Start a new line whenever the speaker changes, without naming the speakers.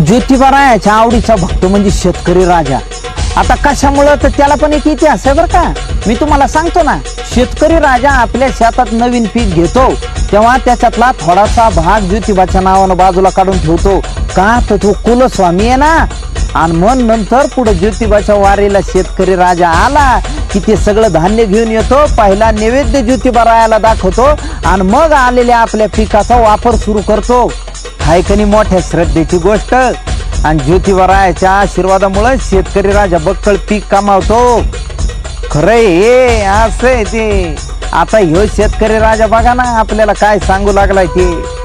ज्योतिबा रायाच्या आवडीचा भक्त म्हणजे शेतकरी राजा. आता कशामुळं तर त्याला पण एक इतिहास आहे बरं का? मी तुम्हाला सांगतो ना शेतकरी राजा आपल्या शेतात नवीन पीक घेतो तेव्हा त्याच्यातला थोडासा भाग ज्योतिबाच्या नावानं बाजूला काढून ठेवतो. का? तर तो कुलस्वामी आहे ना? आणि मग नंतर पुढे ज्योतिबाच्या वारीला शेतकरी राजा आला की ते सगळं धान्य घेऊन येतो पहिला नैवेद्य ज्योतिबा रायाला दाखवतो आणि मग आलेल्या आपल्या पिकाचा वापर सुरू करतो. हायकनी मोठ्या श्रद्धेची गोष्ट. आणि ज्योतिबारायाच्या आशीर्वादामुळे शेतकरी राजा बक्कळ पीक कमावतो. खरंय हे असं आहे ते. आता ह्यो शेतकरी राजा बघा ना आपल्याला काय सांगू लागलाय ते.